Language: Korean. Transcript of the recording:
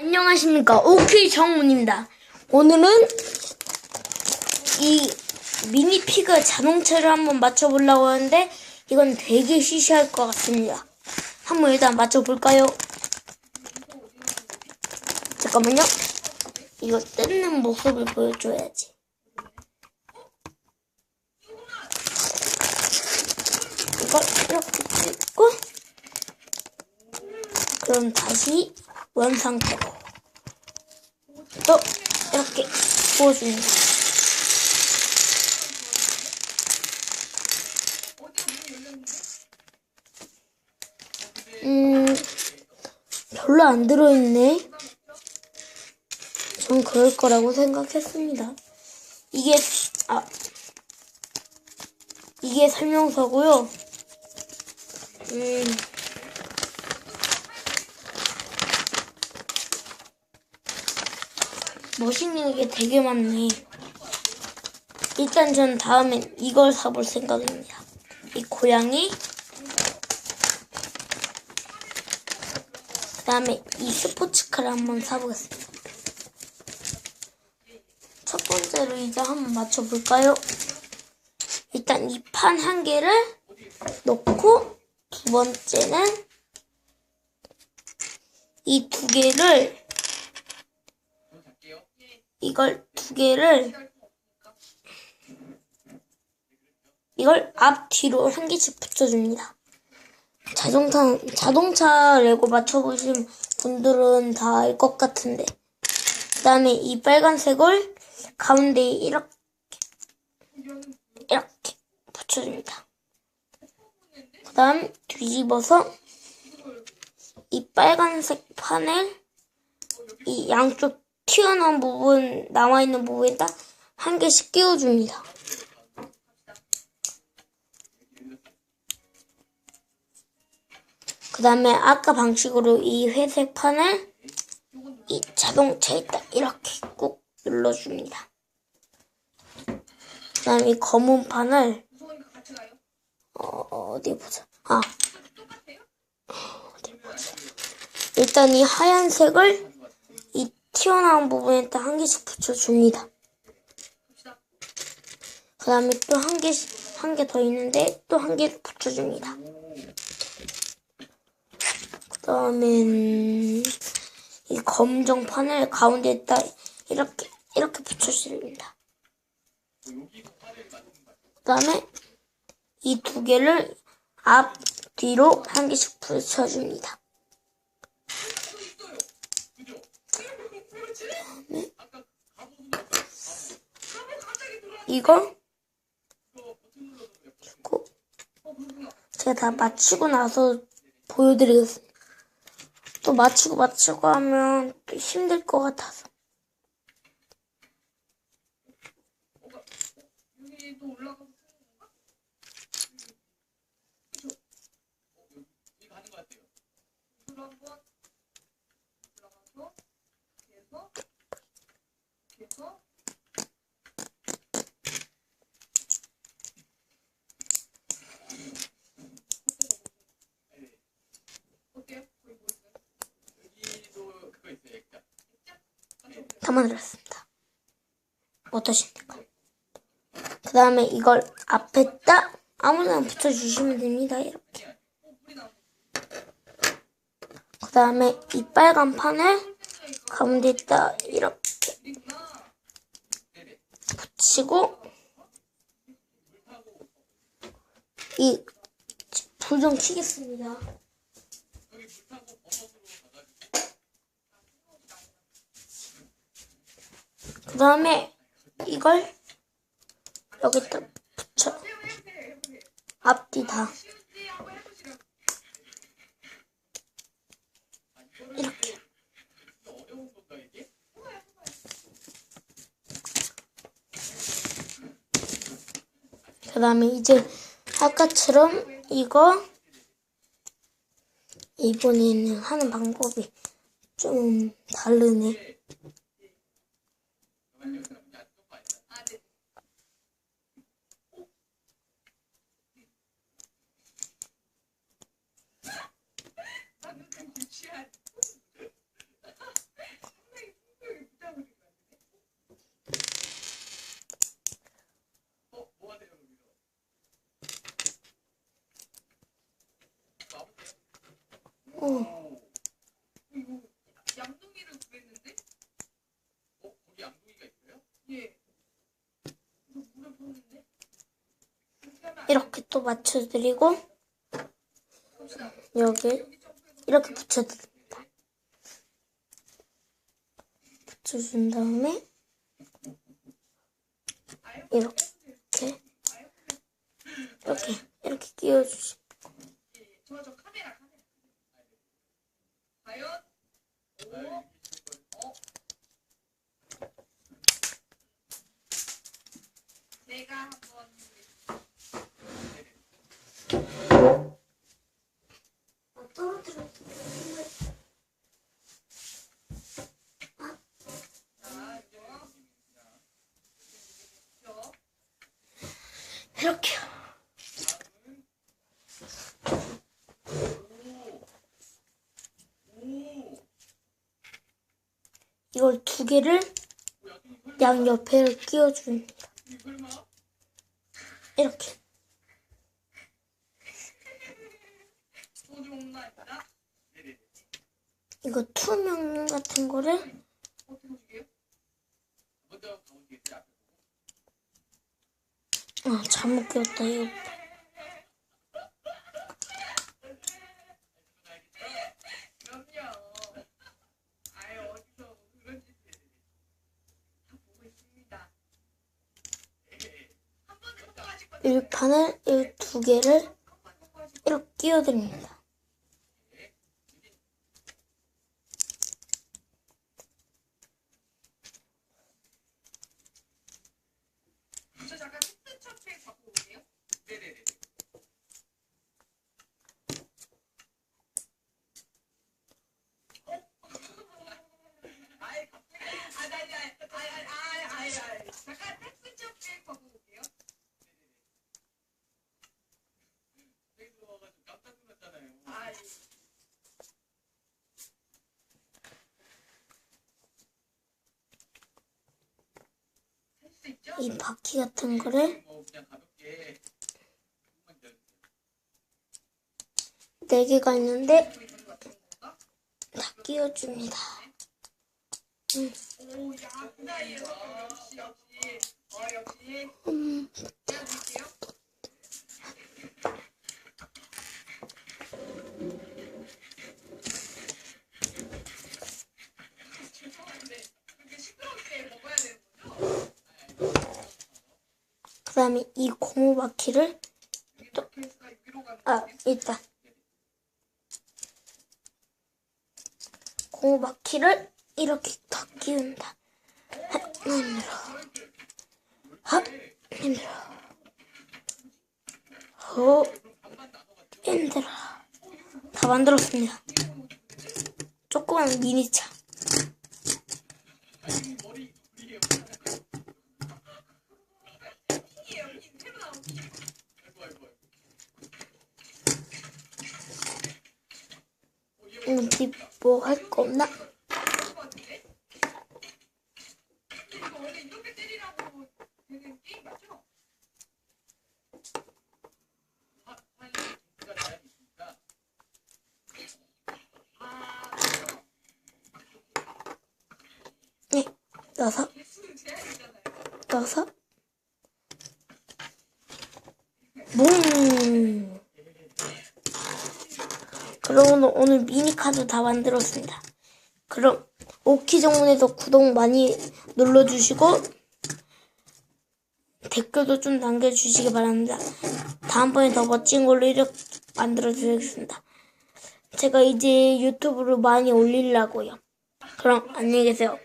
안녕하십니까 오케이 정문입니다. 오늘은 이 미니 피그 자동차를 한번 맞춰보려고 하는데 이건 되게 시시할 것 같습니다. 한번 일단 맞춰볼까요? 잠깐만요. 이거 뜯는 모습을 보여줘야지. 이걸 이렇게 뜯고 그럼 다시 원 상태로 또 이렇게 부어줍니다. 음, 별로 안 들어있네. 전 그럴 거라고 생각했습니다. 이게, 아, 이게 설명서고요. 음, 멋있는 게 되게 많네. 일단 전 다음엔 이걸 사볼 생각입니다. 이 고양이. 그 다음에 이 스포츠카를 한번 사보겠습니다. 첫 번째로 이제 한번 맞춰볼까요? 일단 이 판 한 개를 놓고 두 번째는 이 두 개를 이걸 두 개를 이걸 앞 뒤로 한 개씩 붙여줍니다. 자동차 자동차 레고 맞춰보신 분들은 다 알 것 같은데 그 다음에 이 빨간색을 가운데에 이렇게 이렇게 붙여줍니다. 그 다음 뒤집어서 이 빨간색 판을 이 양쪽 튀어나온 부분, 남아있는 부분에다 한 개씩 끼워줍니다. 그 다음에 아까 방식으로 이 회색 판을 이 자동차에다 이렇게 꾹 눌러줍니다. 그 다음에 이 검은 판을 어, 어디 보자. 아, 어디 보자. 일단 이 하얀색을 이 튀어나온 부분에다 한 개씩 붙여줍니다. 그 다음에 또 한 개씩, 한 개 더 있는데 또 한 개 붙여줍니다. 그 다음엔 이 검정 판을 가운데에다 이렇게, 이렇게 붙여줍니다. 그 다음에 이 두 개를 앞, 뒤로 한 개씩 붙여줍니다. 이걸 주고 제가 다 맞추고 나서 보여드리겠습니다. 또 맞추고 맞추고 하면 또 힘들 것 같아서. 다 만들었습니다. 어떠십니까? 그 다음에 이걸 앞에다 아무나 붙여주시면 됩니다. 이렇게. 그 다음에 이 빨간 판을 가운데에다 이렇게 붙이고 이 불 좀 켜겠습니다. 그 다음에 이걸 여기다 붙여. 앞뒤 다. 이렇게. 그 다음에 이제 아까처럼 이거 이번에는 하는 방법이 좀 다르네. 양동이를 구했는데? 어? 거기 양동이가 있어요? 예. 이거 물을 붓는데? 그렇게 하면 안 이렇게 또 맞춰드리고. 여기 이렇게 붙여드립니다. 붙여준 다음에 이렇게 이렇게 이렇게 끼워주시. 예, 저, 저 카메라, 카메라. 과연? 오, 어? 제가 한번 자, 이거. 이거. 이렇게요. 이걸 두 개를 양 옆에 끼워줍니다. 이렇게. 이거 투명 같은 거를 어떻게 보시게요? 먼저 가보시겠어요? 앞에 아 잘못 끼웠다 이거. 그럼요. 아예 어디서 그런 짓을 다 보고 있습니다. 한번 성공하실 거죠? 이 판을 이두 개를 이렇게 끼워드립니다. 저 잠깐 히트 첩에 갖고 올게요. 네네네. 아예 갑자기 아니 아니 아니 아니 아니 아니 아니 잠깐 텍스 첩에 갖고 올게요. 갑자기 들어와가지고 깜짝 놀랐잖아요. 아이 할수 있죠? 이 바퀴 같은 거를 뭐 그냥 가볍게 조금만 기다려주세요. 네 개가 있는데? 다 끼워줍니다. 어 역시 음, 제가 드릴게요. 죄송한데 그렇게 시끄럽게 먹어야 되는 거죠? 그 다음에 이 고무 바퀴를 가는 아? 일단 고무 바퀴를 이렇게 다 끼운다. 하, 힘들어. 하, 힘들어. 호, 힘들어. 다 만들었습니다. 조그만 미니차. 핑이에요, 핑. 새로 나온 핑. 아이고 아이고 아이고. 음, 뭐할 거 없나? 그럴 것 같은데? 이거 원래 이렇게 때리라고 되는 게임 맞죠? 하- 하얀 기가 잘 있으니까 아, 그래서 네, 넣어서, 개수는 제한이잖아요. 넣어서. 뭉! 그러면 오늘 미니카도 다 만들었습니다. 그럼 오키 정문에서 구독 많이 눌러주시고 댓글도 좀 남겨주시기 바랍니다. 다음번에 더 멋진 걸로 이렇게 만들어드리겠습니다. 제가 이제 유튜브로 많이 올리려고요. 그럼 안녕히 계세요.